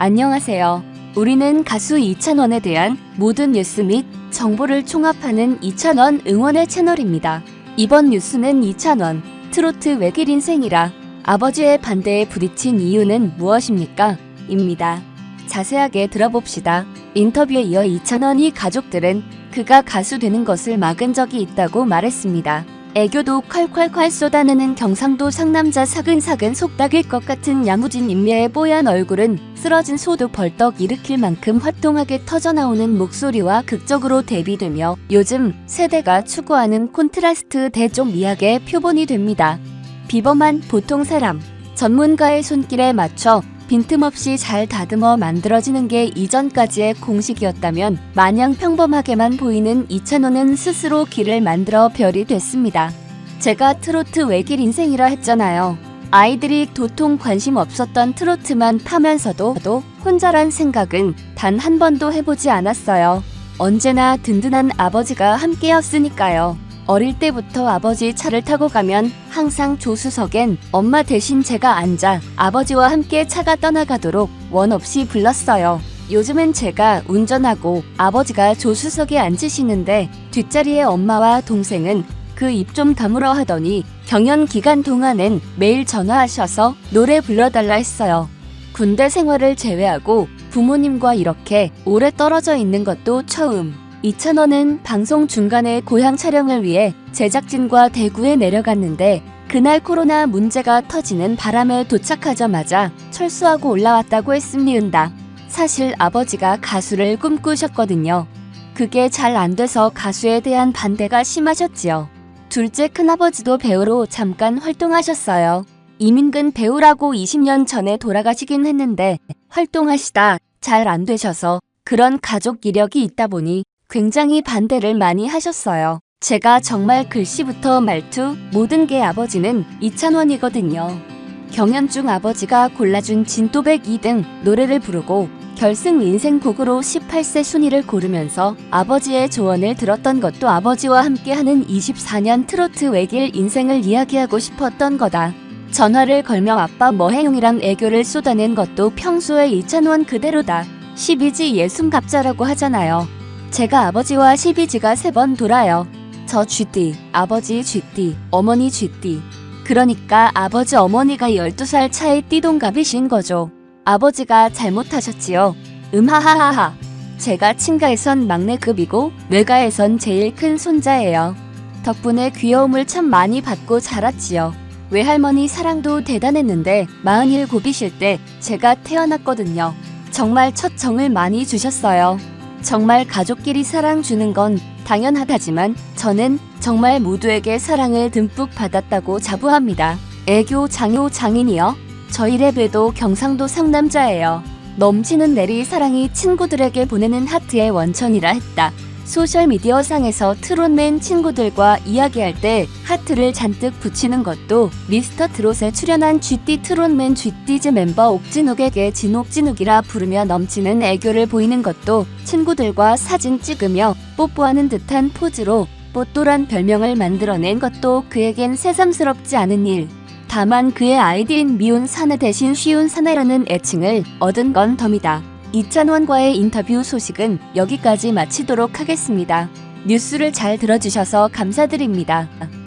안녕하세요. 우리는 가수 이찬원에 대한 모든 뉴스 및 정보를 총합하는 이찬원 응원의 채널입니다. 이번 뉴스는 이찬원, 트로트 외길 인생이라 아버지의 반대에 부딪힌 이유는 무엇입니까? 입니다. 자세하게 들어봅시다. 인터뷰에 이어 이찬원이 가족들은 그가 가수 되는 것을 막은 적이 있다고 말했습니다. 애교도 콸콸콸 쏟아내는 경상도 상남자 사근사근 속닥일 것 같은 야무진 인매의 뽀얀 얼굴은 쓰러진 소도 벌떡 일으킬 만큼 화통하게 터져나오는 목소리와 극적으로 대비되며 요즘 세대가 추구하는 콘트라스트 대쪽 미학의 표본이 됩니다. 비범한 보통 사람, 전문가의 손길에 맞춰 빈틈없이 잘 다듬어 만들어지는 게 이전까지의 공식이었다면 마냥 평범하게만 보이는 이찬호는 스스로 길을 만들어 별이 됐습니다. 제가 트로트 외길 인생이라 했잖아요. 아이들이 도통 관심 없었던 트로트만 타면서도 혼자란 생각은 단 한 번도 해보지 않았어요. 언제나 든든한 아버지가 함께였으니까요. 어릴 때부터 아버지 차를 타고 가면 항상 조수석엔 엄마 대신 제가 앉아 아버지와 함께 차가 떠나가도록 원 없이 불렀어요. 요즘은 제가 운전하고 아버지가 조수석에 앉으시는데 뒷자리에 엄마와 동생은 그 입 좀 다물어 하더니 경연 기간 동안엔 매일 전화하셔서 노래 불러달라 했어요. 군대 생활을 제외하고 부모님과 이렇게 오래 떨어져 있는 것도 처음. 이찬원은 방송 중간에 고향 촬영을 위해 제작진과 대구에 내려갔는데 그날 코로나 문제가 터지는 바람에 도착하자마자 철수하고 올라왔다고 했습니다. 사실 아버지가 가수를 꿈꾸셨거든요. 그게 잘 안 돼서 가수에 대한 반대가 심하셨지요. 둘째 큰아버지도 배우로 잠깐 활동하셨어요. 이민근 배우라고 20년 전에 돌아가시긴 했는데 활동하시다 잘 안 되셔서 그런 가족 이력이 있다 보니 굉장히 반대를 많이 하셨어요. 제가 정말 글씨부터 말투 모든 게 아버지는 이찬원이거든요. 경연 중 아버지가 골라준 진또백 2등 노래를 부르고 결승 인생곡으로 18세 순위를 고르면서 아버지의 조언을 들었던 것도 아버지와 함께하는 24년 트로트 외길 인생을 이야기하고 싶었던 거다. 전화를 걸며 아빠 뭐해용이랑 애교를 쏟아낸 것도 평소의 이찬원 그대로다. 12지 예순갑자라고 하잖아요. 제가 아버지와 12지가 세 번 돌아요. 저 쥐띠, 아버지 쥐띠, 어머니 쥐띠. 그러니까 아버지 어머니가 12살 차이 띠동갑이신 거죠. 아버지가 잘못하셨지요. 음하하하하. 제가 친가에선 막내급이고 외가에선 제일 큰 손자예요. 덕분에 귀여움을 참 많이 받고 자랐지요. 외할머니 사랑도 대단했는데 47이실 때 제가 태어났거든요. 정말 첫 정을 많이 주셨어요. 정말 가족끼리 사랑 주는 건 당연하다지만 저는 정말 모두에게 사랑을 듬뿍 받았다고 자부합니다. 애교 장효 장인이요. 저희 랩에도 경상도 상남자예요. 넘치는 내리 사랑이 친구들에게 보내는 하트의 원천이라 했다. 소셜미디어 상에서 트롯맨 친구들과 이야기할 때 하트를 잔뜩 붙이는 것도 미스터 트롯에 출연한 GT 트롯맨 GT즈 멤버 옥진욱에게 진옥진욱이라 부르며 넘치는 애교를 보이는 것도 친구들과 사진 찍으며 뽀뽀하는 듯한 포즈로 뽀또란 별명을 만들어낸 것도 그에겐 새삼스럽지 않은 일. 다만 그의 아이디인 미운 사내 대신 쉬운 사내라는 애칭을 얻은 건 덤이다. 이찬원과의 인터뷰 소식은 여기까지 마치도록 하겠습니다. 뉴스를 잘 들어주셔서 감사드립니다.